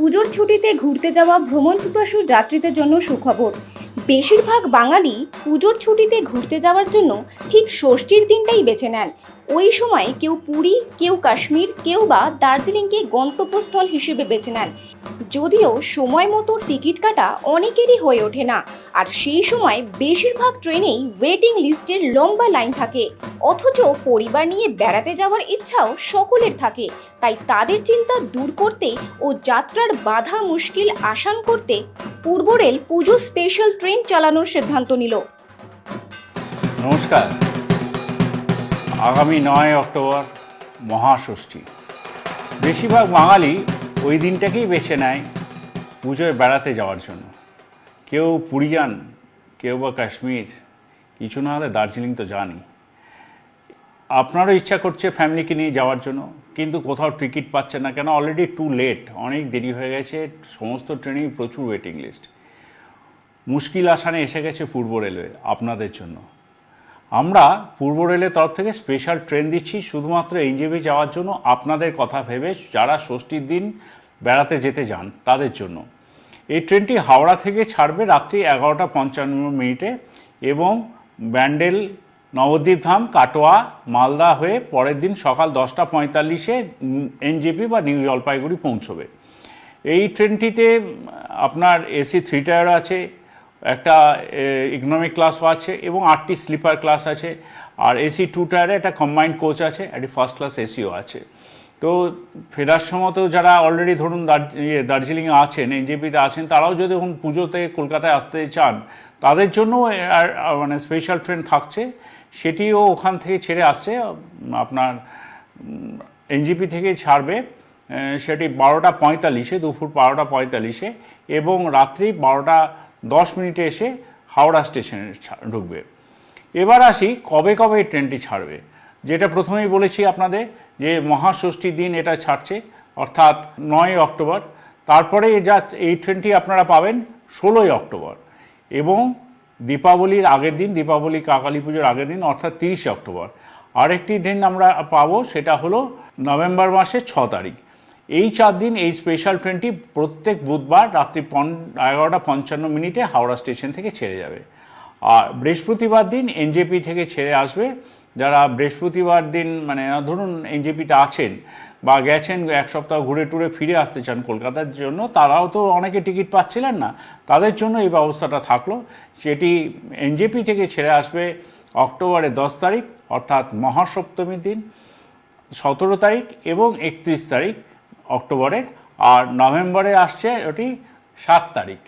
পুজোর ছুটিতে ঘুরতে যাওয়া ভ্রমণ পিপাসু যাত্রীদের জন্য সুখবর। বেশিরভাগ বাঙালি পুজোর ছুটিতে ঘুরতে যাওয়ার জন্য ঠিক ষষ্ঠীর দিনটাই বেছে নেন। ওই সময় কেউ পুরী, কেউ কাশ্মীর, কেউ বা দার্জিলিংকে গন্তব্যস্থল হিসেবে বেছে নেন। যদিও সময় মতো টিকিট কাটা অনেকেরই হয়ে ওঠে না। আর সেই সময় বেশিরভাগ ট্রেনেই ওয়েটিং লিস্টের লম্বা লাইন থাকে। অথচ পরিবার নিয়ে বেড়াতে যাওয়ার ইচ্ছাও সকলের থাকে। তাই তাদের চিন্তা দূর করতে ও যাত্রার বাধা মুশকিল আসান করতে পূর্ব রেল পুজো স্পেশাল ট্রেন চালানোর সিদ্ধান্ত নিল। নমস্কার। আগামী নয় অক্টোবর মহাষষ্ঠী। বেশিরভাগ বাঙালি ওই দিনটাকেই বেছে নেয় পুজোয় বেড়াতে যাওয়ার জন্য। কেউ পুরী যান কেউ বা কাশ্মীর, কিছু না হলে দার্জিলিং তো জানি আপনারও ইচ্ছা করছে ফ্যামিলিকে নিয়ে যাওয়ার জন্য, কিন্তু কোথাও টিকিট পাচ্ছেন না কেন? অলরেডি টু লেট অনেক দেরি হয়ে গেছে, সমস্ত ট্রেনেই প্রচুর ওয়েটিং লিস্ট মুশকিল আসানে এসে গেছে পূর্ব রেলওয়ে, আপনাদের জন্য। আমরা পূর্ব রেলের তরফ থেকে স্পেশাল ট্রেন দিচ্ছি, শুধুমাত্র এনজেবি যাওয়ার জন্য আপনাদের কথা ভেবে যারা ষষ্ঠীর দিন বেড়াতে যেতে যান, তাদের জন্য। এই ট্রেনটি হাওড়া থেকে ছাড়বে রাত্রি এগারোটা পঞ্চান্ন মিনিটে এবং ব্যান্ডেল, নবদ্বীপ ধাম, কাটোয়া, মালদা হয়ে পরের দিন সকাল দশটা পঁয়তাল্লিশে এনজেপি বা নিউ জলপাইগুড়ি পৌঁছবে। এই ট্রেনটিতে আপনার এসি থ্রি টায়ার আছে একটা ইকোনমিক ক্লাসও আছে এবং আটটি স্লিপার ক্লাস আছে। আর এসি টু টায়ারে একটা কম্বাইন্ড কোচ আছে একটি ফার্স্ট ক্লাস এসিও আছে। তো ফেরার সময় তো যারা অলরেডি ধরুন ইয়ে, দার্জিলিংয়ে আছেন এনজেপিতে আছেন তারাও যদি এখন পুজোতে কলকাতায় আসতে চান তাদের জন্য মানে স্পেশাল ট্রেন থাকছে। সেটিও ওখান থেকে ছেড়ে আসছে আপনার এনজিপি থেকে ছাড়বে সেটি বারোটা পঁয়তাল্লিশে দুপুর বারোটা পঁয়তাল্লিশে এবং রাত্রি বারোটা দশ মিনিটে এসে হাওড়া স্টেশনে ঢুকবে। এবার আসি কবে কবে এই ট্রেনটি ছাড়বে। যেটা প্রথমেই বলেছি আপনাদের যে মহাষষ্ঠীর দিন এটা ছাড়ছে, অর্থাৎ নয় অক্টোবর। তারপরে যা এই ট্রেনটি আপনারা পাবেন ষোলোই অক্টোবর এবং দীপাবলির আগের দিন, দীপাবলি কাকালী পুজোর আগের দিন, অর্থাৎ তিরিশে অক্টোবর। আরেকটি দিন আমরা পাবো, সেটা হলো নভেম্বর মাসের ছ তারিখ। এই চার দিন এই স্পেশাল ট্রেনটি প্রত্যেক বুধবার রাত্রি পন এগারোটা পঞ্চান্ন মিনিটে হাওড়া স্টেশন থেকে ছেড়ে যাবে। আর বৃহস্পতিবার দিন এনজেপি থেকে ছেড়ে আসবে। যারা বৃহস্পতিবার দিন মানে ধরুন এনজেপিতে আছেন বা গেছেন এক সপ্তাহ ঘুরে টুরে ফিরে আসতে চান কলকাতার জন্য, তারাও তো অনেকে টিকিট পাচ্ছিলেন না। তাদের জন্য এই ব্যবস্থাটা থাকল। সেটি এনজেপি থেকে ছেড়ে আসবে অক্টোবরের দশ তারিখ, অর্থাৎ মহাসপ্তমীর দিন, সতেরো তারিখ এবং একত্রিশ তারিখ। অক্টোবরের আর নভেম্বরে আসছে ওটি সাত তারিখ।